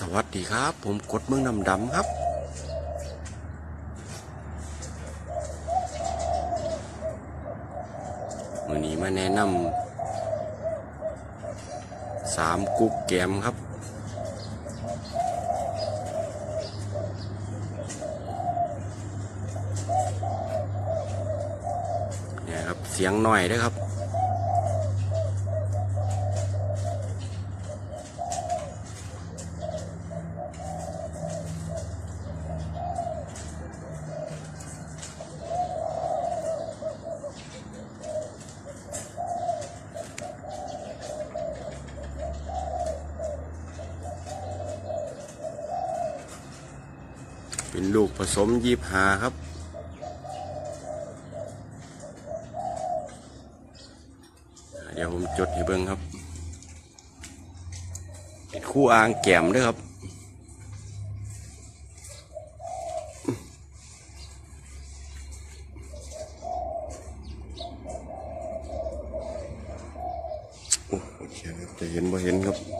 สวัสดีครับ ผมกดเมืองนำดำครับ มือนี้มาแนะนำสามกุ๊กแกมครับ เนี่ยครับ เสียงหน่อยด้วยครับ เป็นลูกผสมยีบหาครับ เดี๋ยวผมจดให้เบิ้งครับ เป็นคู่อ่างแก้มด้วยครับโอ้โอเคครับจะเห็นบ่เห็นครับ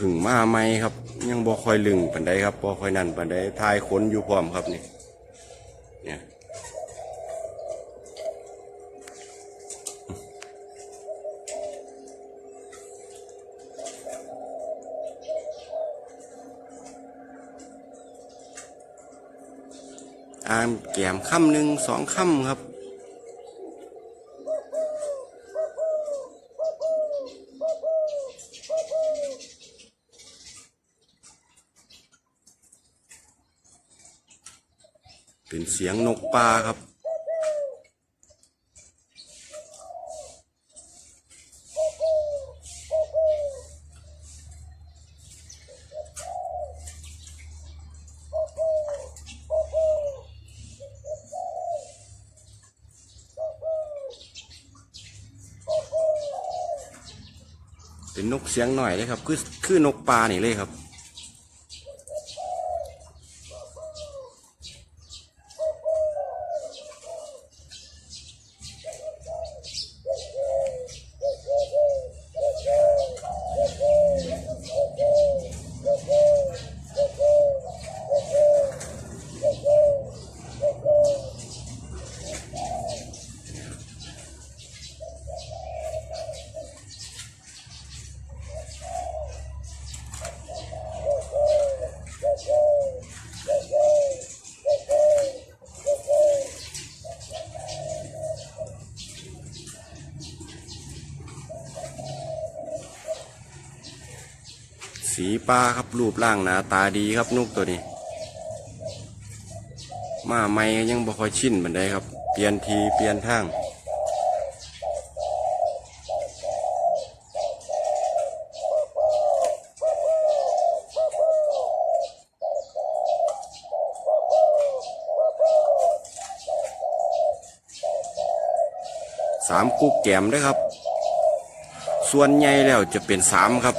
พึ่งมาไหมครับ ยังบ่ค่อยลึงปันใดครับบ่ค่อยนั่นปันใดทายขนอยู่พร้อมครับนี่เนี่ยอามแกมค่ำหนึ่งสองค่ำครับ เป็นเสียงนกปลาครับ เป็นนกเสียงหน่อยเลยครับ คือคือนกปลานี่เลยครับ ปลาครับรูปร่างหนาตาดีครับนกตัวนี้ มาไม่ยังบ่คอยชินบันไดครับ เปลี่ยนทีเปลี่ยนทางสามกุ๊กแกมด้วยครับ ส่วนใหญ่แล้วจะเป็นสามครับ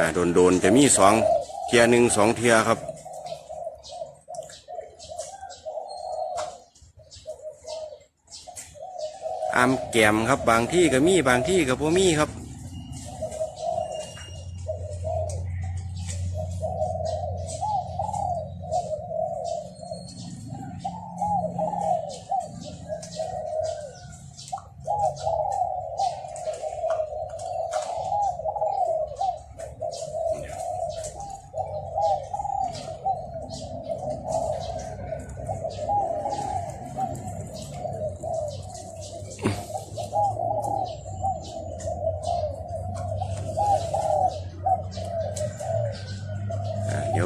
อ่าโดนโดนๆจะมีสองเทียหนึ่งสองเทียครับ อามแกมครับบางที่ก็มีบางที่ก็บ่มีครับ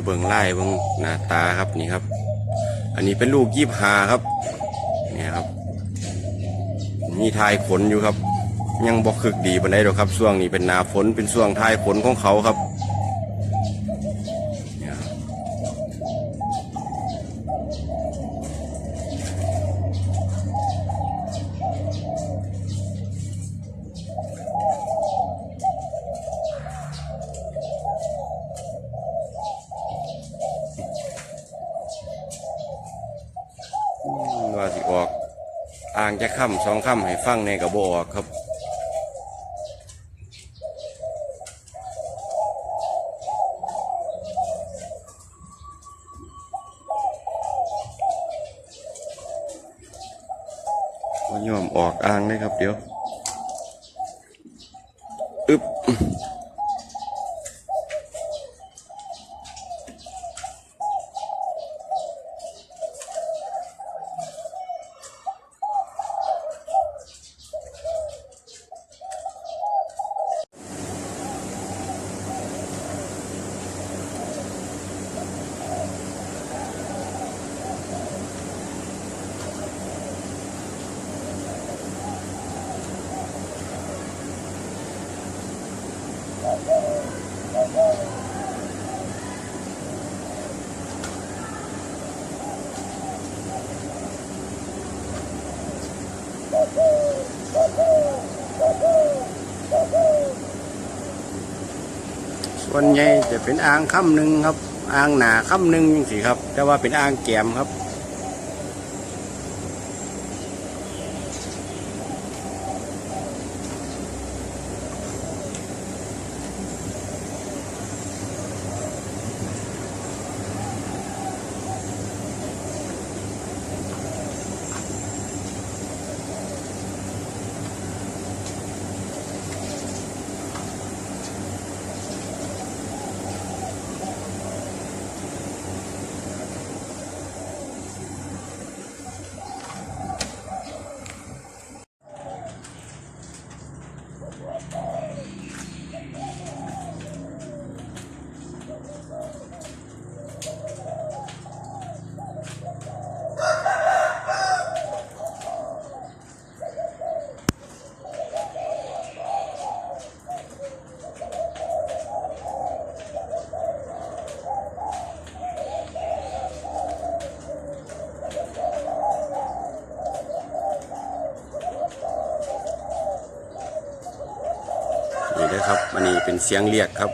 เบิ่งไล่เบิ่งหน้าตาครับนี่ครับ อันนี้เป็นลูกยีบหาครับเนี่ยครับ มีทายขนอยู่ครับ ยังบอกคึกดีปันไดหรอกครับช่วงนี้เป็นหนาฝนเป็นช่วงทายขนของเขาครับ จะค่ำสองค่ำให้ฟังในกระบอกครับว่ายอมออกอ่างเลยครับเดี๋ยว อึ๊บ ส่วนใหญ่จะเป็นอ่างค่ำหนึ่งครับ อ่างหนาค่ำหนึ่งสิครับ แต่ว่าเป็นอ่างแกมครับ อันนี้เป็นเสียงเรียกครับ